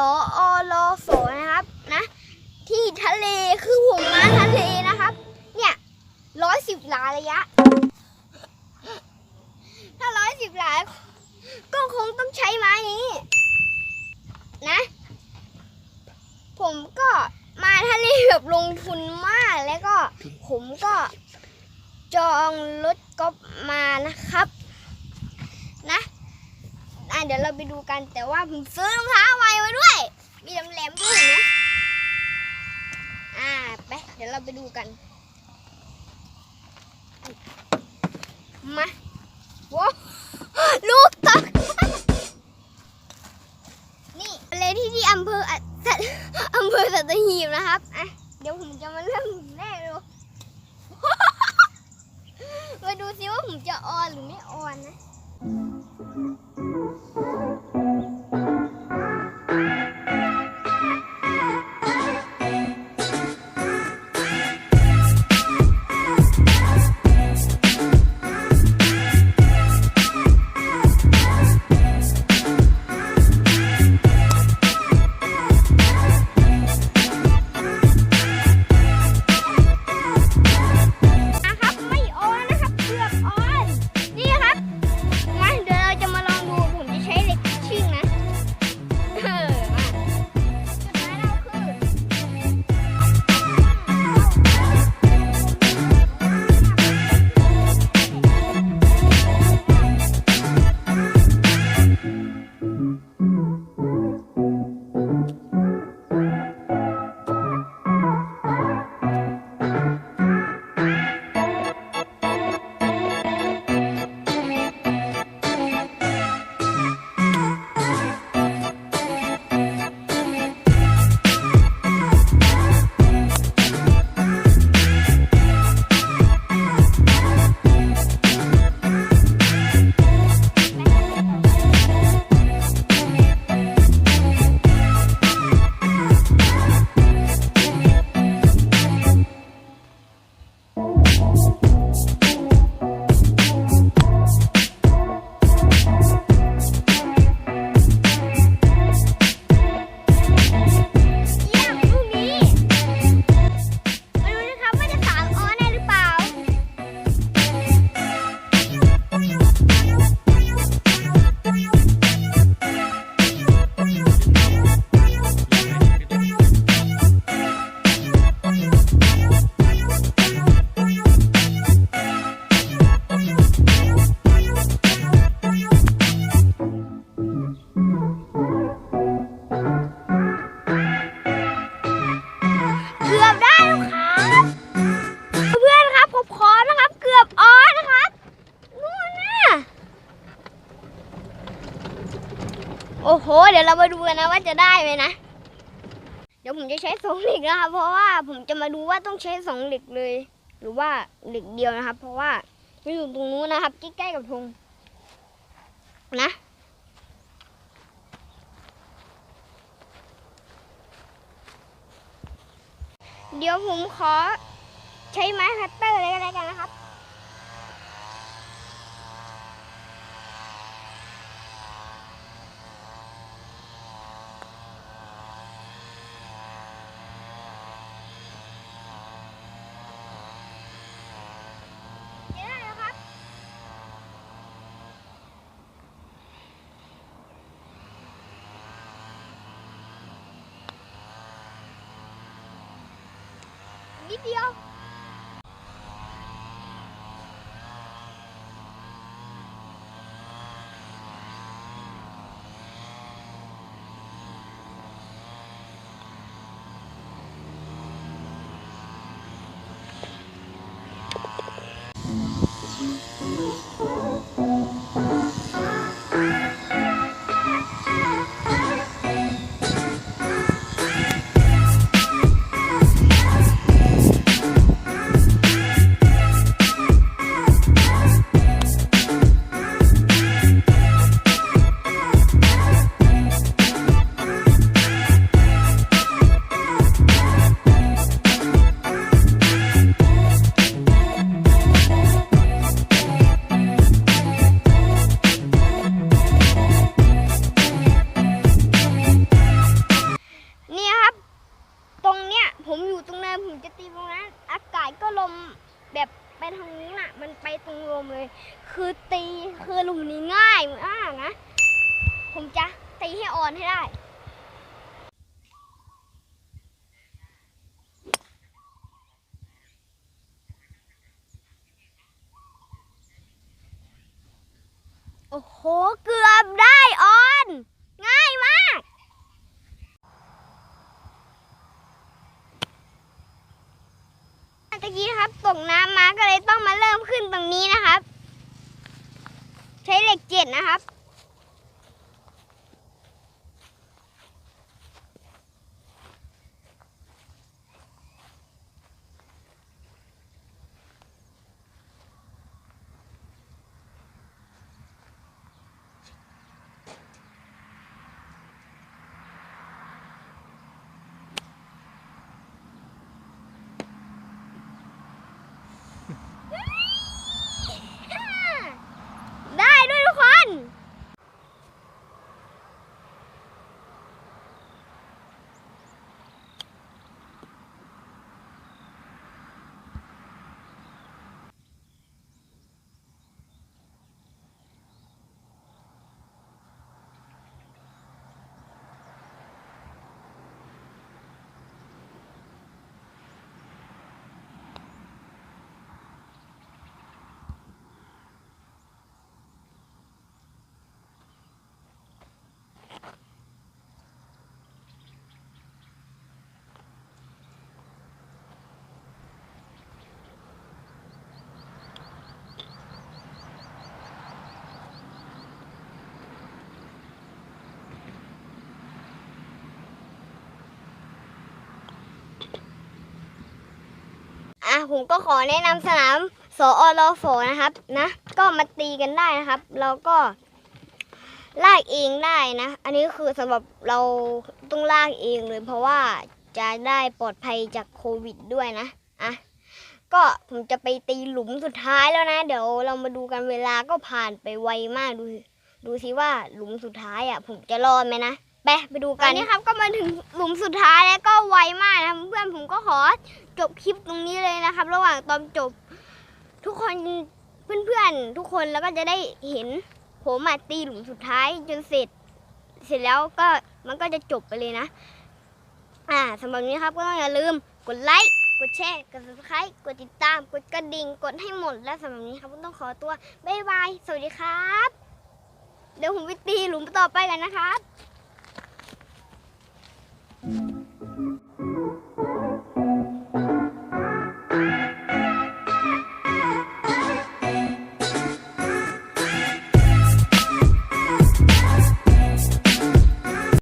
นามกอล์ฟสอนะครับนะที่ทะเลคือผมมาทะเลนะครับ เนี่ยร้อยสิบหลาระยะ ถ้าร้อยสิบหลาก็คงต้องใช้ไม้นี้ นะ ผมก็มาทะเลแบบลงทุนมากแล้วก็ผมก็จองรถกอล์ฟมานะครับ เดี๋ยวเราไปดูกัน แต่ว่าผมซื้อรองเท้าไว้ไว้ด้วย มีแหลมๆด้วยเห็นไหมอ่าไปเดี๋ยวเราไปดูกัน มาว้าลูกตักนี่เลยที่ที่อำเภออะสัตอำเภอสัตหีบนะครับอะเดี๋ยวผมจะมาเริ่มแรกดูมาดูซิว่าผมจะออนหรือไม่ออนนะ น โอ้โห เดี๋ยวเรามาดูกันนะว่าจะได้ไหมนะ เดี๋ยวผมจะใช้สองเหล็กนะครับ เพราะว่าผมจะมาดูว่าต้องใช้สองเหล็กเลย หรือว่าเหล็กเดียวนะครับ เพราะว่ามันอยู่ตรงนู้นนะครับใกล้ๆกับธงนะเดี๋ยวผมขอใช้ไม้คัตเตอร์เลยก็แล้วกันนะครับ เดี๋ยวได้แล้วครับ นิ ผมอยู่ตรงนั้นผมจะตีตรงนั้น อากาศก็ลมแบบไปทางนี้น่ะ มันไปตรงลมเลย คือตีคือลุมนี้ง่ายมากนะ ผมจะตีให้อ่อนให้ได้โอ้โห เกือบได้ื่อกี้นะครับตกน้ำมาก็เลยต้องมาเริ่มขึ้นตรงนี้นะครับ ใช้เหล็กเจ็ดนะครับ ได้ด้วยทุกคน อะ ผมก็ขอแนะนำสนามสอรฝนะครับนะ ก็มาตีกันได้นะครับเราก็ลากเองได้นะ อันนี้คือสำหรับเราต้องลากเองเลย เพราะว่าจะได้ปลอดภัยจากโควิดด้วยนะอะก็ผมจะไปตีหลุมสุดท้ายแล้วนะ เดี๋ยวเรามาดูกันเวลาก็ผ่านไปไวมากดู ดูสิว่าหลุมสุดท้ายอะ ผมจะรอดไหมนะ ไปไปดูกันนี่ครับก็มาถึงหลุมสุดท้ายแล้วก็ไวมากนะเพื่อนผมก็ขอจบคลิปตรงนี้เลยนะครับ ระหว่างตอนจบ ทุกคนเพื่อนๆทุกคนแล้วก็จะได้เห็นผมมาตีหลุมสุดท้ายจนเสร็จ เสร็จแล้วก็มันก็จะจบไปเลยนะ อ่าสำหรับนี้ครับก็ต้องอย่าลืมกดไลค์กดแชร์กด subscribe กดติดตาม กดกระดิ่ง กดให้หมด และสำหรับนี้ครับต้องขอตัวบ๊ายบาย สวัสดีครับ เดี๋ยวผมไปตีหลุมต่อไปกันนะครับ